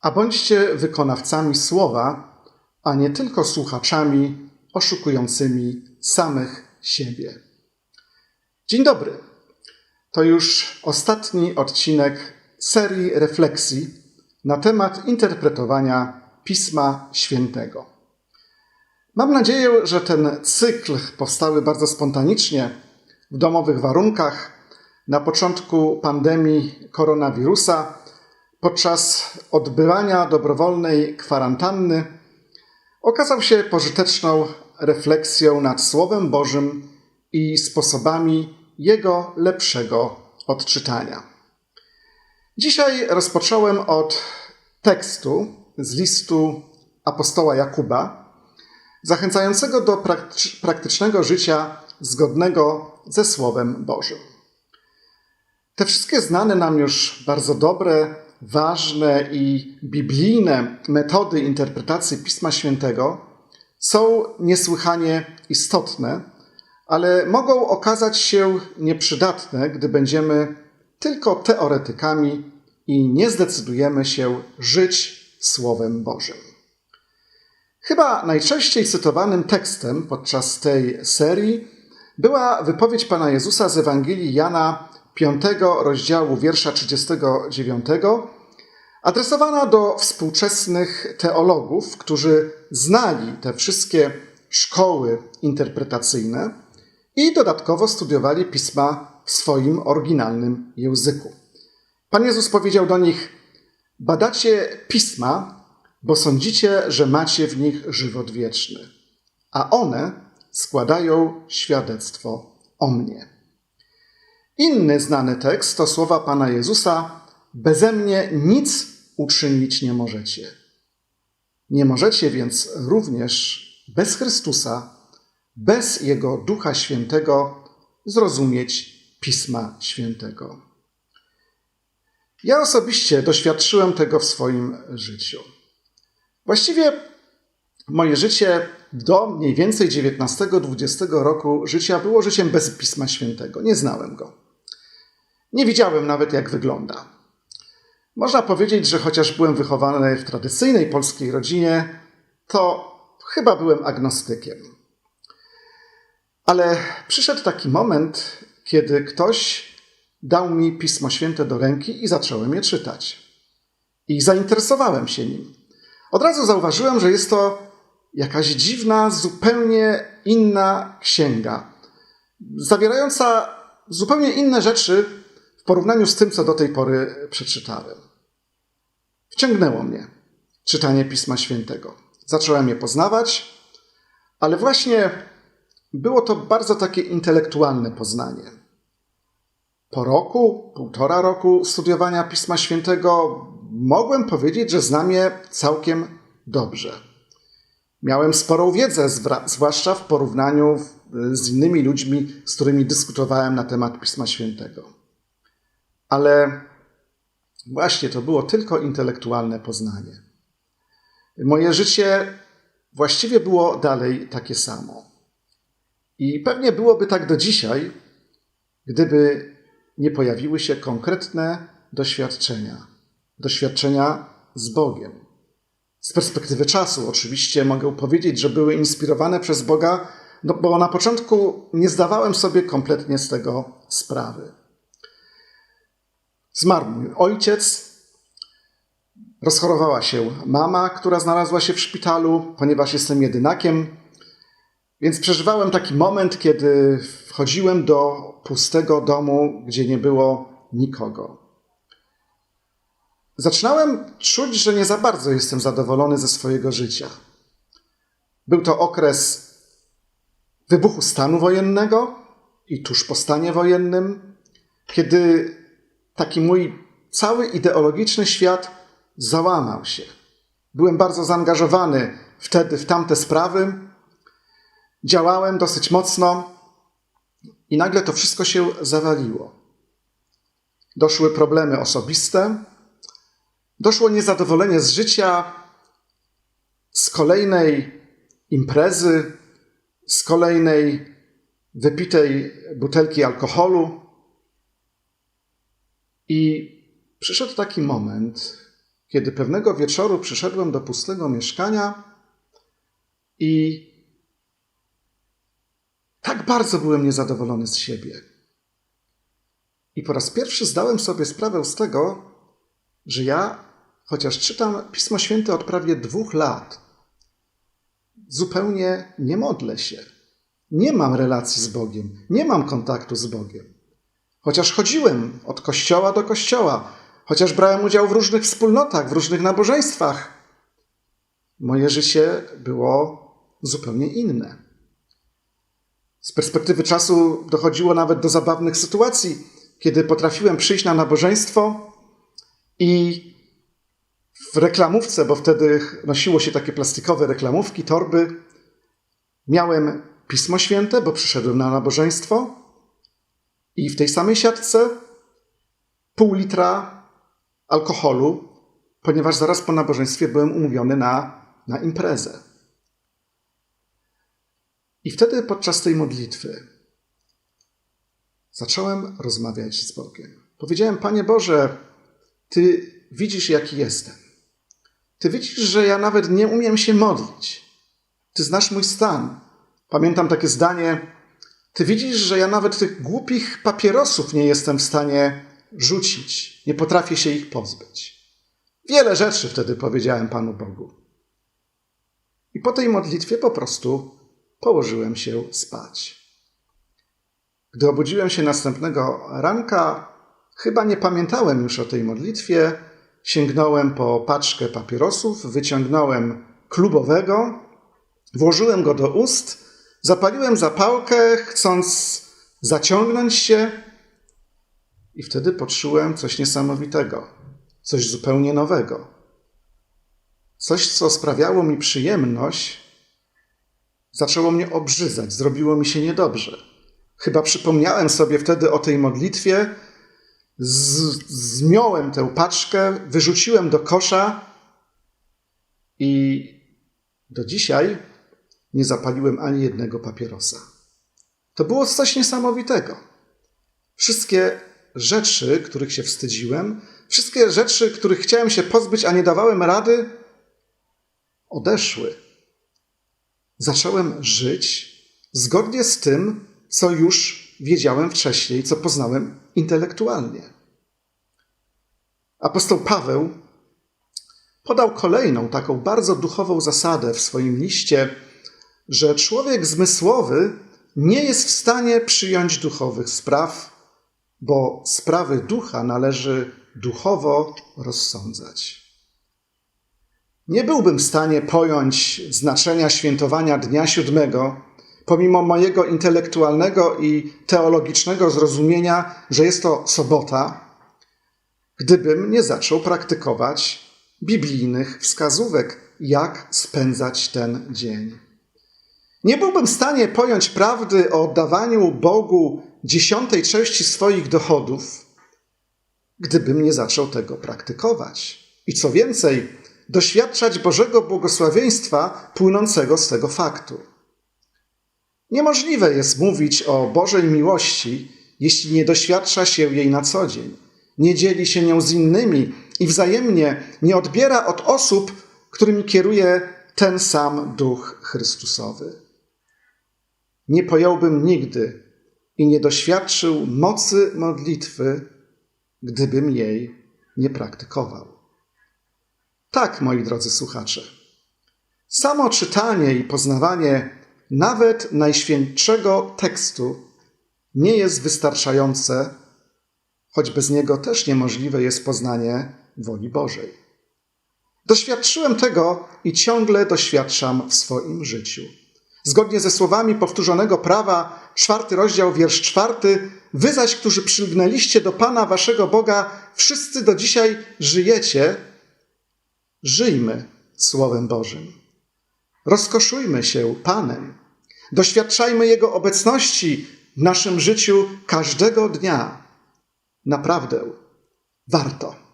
a bądźcie wykonawcami słowa, a nie tylko słuchaczami oszukującymi samych siebie. Dzień dobry. To już ostatni odcinek serii refleksji na temat interpretowania Pisma Świętego. Mam nadzieję, że ten cykl powstały bardzo spontanicznie, w domowych warunkach, na początku pandemii koronawirusa, podczas odbywania dobrowolnej kwarantanny, okazał się pożyteczną refleksją nad Słowem Bożym i sposobami jego lepszego odczytania. Dzisiaj rozpocząłem od tekstu z listu apostoła Jakuba, zachęcającego do praktycznego życia zgodnego ze Słowem Bożym. Te wszystkie znane nam już bardzo dobre, ważne i biblijne metody interpretacji Pisma Świętego są niesłychanie istotne, ale mogą okazać się nieprzydatne, gdy będziemy tylko teoretykami i nie zdecydujemy się żyć Słowem Bożym. Chyba najczęściej cytowanym tekstem podczas tej serii była wypowiedź Pana Jezusa z Ewangelii Jana 5 rozdziału wiersza 39, adresowana do współczesnych teologów, którzy znali te wszystkie szkoły interpretacyjne i dodatkowo studiowali pisma w swoim oryginalnym języku. Pan Jezus powiedział do nich: Badacie pisma, bo sądzicie, że macie w nich żywot wieczny, a one składają świadectwo o mnie. Inny znany tekst to słowa Pana Jezusa: Beze mnie nic uczynić nie możecie. Nie możecie więc również bez Chrystusa, bez Jego Ducha Świętego zrozumieć Pisma Świętego. Ja osobiście doświadczyłem tego w swoim życiu. Właściwie moje życie do mniej więcej 19-20 roku życia było życiem bez Pisma Świętego. Nie znałem go. Nie widziałem nawet, jak wygląda. Można powiedzieć, że chociaż byłem wychowany w tradycyjnej polskiej rodzinie, to chyba byłem agnostykiem. Ale przyszedł taki moment, kiedy ktoś dał mi Pismo Święte do ręki i zacząłem je czytać. I zainteresowałem się nim. Od razu zauważyłem, że jest to jakaś dziwna, zupełnie inna księga, zawierająca zupełnie inne rzeczy porównaniu z tym, co do tej pory przeczytałem. Wciągnęło mnie czytanie Pisma Świętego. Zacząłem je poznawać, ale właśnie było to bardzo takie intelektualne poznanie. Po roku, półtora roku studiowania Pisma Świętego mogłem powiedzieć, że znam je całkiem dobrze. Miałem sporą wiedzę, zwłaszcza w porównaniu z innymi ludźmi, z którymi dyskutowałem na temat Pisma Świętego. Ale właśnie to było tylko intelektualne poznanie. Moje życie właściwie było dalej takie samo. I pewnie byłoby tak do dzisiaj, gdyby nie pojawiły się konkretne doświadczenia. Doświadczenia z Bogiem. Z perspektywy czasu, oczywiście, mogę powiedzieć, że były inspirowane przez Boga, no bo na początku nie zdawałem sobie kompletnie z tego sprawy. Zmarł mój ojciec, rozchorowała się mama, która znalazła się w szpitalu, ponieważ jestem jedynakiem. Więc przeżywałem taki moment, kiedy wchodziłem do pustego domu, gdzie nie było nikogo. Zaczynałem czuć, że nie za bardzo jestem zadowolony ze swojego życia. Był to okres wybuchu stanu wojennego i tuż po stanie wojennym, kiedy taki mój cały ideologiczny świat załamał się. Byłem bardzo zaangażowany wtedy w tamte sprawy. Działałem dosyć mocno i nagle to wszystko się zawaliło. Doszły problemy osobiste, doszło niezadowolenie z życia, z kolejnej imprezy, z kolejnej wypitej butelki alkoholu. I przyszedł taki moment, kiedy pewnego wieczoru przyszedłem do pustego mieszkania i tak bardzo byłem niezadowolony z siebie. I po raz pierwszy zdałem sobie sprawę z tego, że ja, chociaż czytam Pismo Święte od prawie dwóch lat, zupełnie nie modlę się. Nie mam relacji z Bogiem, nie mam kontaktu z Bogiem. Chociaż chodziłem od kościoła do kościoła, chociaż brałem udział w różnych wspólnotach, w różnych nabożeństwach, moje życie było zupełnie inne. Z perspektywy czasu dochodziło nawet do zabawnych sytuacji, kiedy potrafiłem przyjść na nabożeństwo i w reklamówce, bo wtedy nosiło się takie plastikowe reklamówki, torby, miałem Pismo Święte, bo przyszedłem na nabożeństwo i w tej samej siatce pół litra alkoholu, ponieważ zaraz po nabożeństwie byłem umówiony na, na imprezę. I wtedy podczas tej modlitwy zacząłem rozmawiać z Bogiem. Powiedziałem, Panie Boże, Ty widzisz, jaki jestem. Ty widzisz, że ja nawet nie umiem się modlić. Ty znasz mój stan. Pamiętam takie zdanie: Ty widzisz, że ja nawet tych głupich papierosów nie jestem w stanie rzucić. Nie potrafię się ich pozbyć. Wiele rzeczy wtedy powiedziałem Panu Bogu. I po tej modlitwie po prostu położyłem się spać. Gdy obudziłem się następnego ranka, chyba nie pamiętałem już o tej modlitwie. Sięgnąłem po paczkę papierosów, wyciągnąłem klubowego, włożyłem go do ust, zapaliłem zapałkę, chcąc zaciągnąć się, i wtedy poczułem coś niesamowitego, coś zupełnie nowego. Coś, co sprawiało mi przyjemność, zaczęło mnie obrzydzać, zrobiło mi się niedobrze. Chyba przypomniałem sobie wtedy o tej modlitwie, zmiąłem tę paczkę, wyrzuciłem do kosza i do dzisiaj nie zapaliłem ani jednego papierosa. To było coś niesamowitego. Wszystkie rzeczy, których się wstydziłem, wszystkie rzeczy, których chciałem się pozbyć, a nie dawałem rady, odeszły. Zacząłem żyć zgodnie z tym, co już wiedziałem wcześniej, co poznałem intelektualnie. Apostoł Paweł podał kolejną taką bardzo duchową zasadę w swoim liście, że człowiek zmysłowy nie jest w stanie przyjąć duchowych spraw, bo sprawy ducha należy duchowo rozsądzać. Nie byłbym w stanie pojąć znaczenia świętowania Dnia Siódmego, pomimo mojego intelektualnego i teologicznego zrozumienia, że jest to sobota, gdybym nie zaczął praktykować biblijnych wskazówek, jak spędzać ten dzień. Nie byłbym w stanie pojąć prawdy o oddawaniu Bogu dziesiątej części swoich dochodów, gdybym nie zaczął tego praktykować. I co więcej, doświadczać Bożego błogosławieństwa płynącego z tego faktu. Niemożliwe jest mówić o Bożej miłości, jeśli nie doświadcza się jej na co dzień, nie dzieli się nią z innymi i wzajemnie nie odbiera od osób, którymi kieruje ten sam Duch Chrystusowy. Nie pojąłbym nigdy i nie doświadczył mocy modlitwy, gdybym jej nie praktykował. Tak, moi drodzy słuchacze, samo czytanie i poznawanie nawet najświętszego tekstu nie jest wystarczające, choć bez niego też niemożliwe jest poznanie woli Bożej. Doświadczyłem tego i ciągle doświadczam w swoim życiu. Zgodnie ze słowami powtórzonego prawa, czwarty rozdział, wiersz czwarty, wy zaś, którzy przylgnęliście do Pana waszego Boga, wszyscy do dzisiaj żyjecie, żyjmy Słowem Bożym. Rozkoszujmy się Panem. Doświadczajmy Jego obecności w naszym życiu każdego dnia. Naprawdę warto.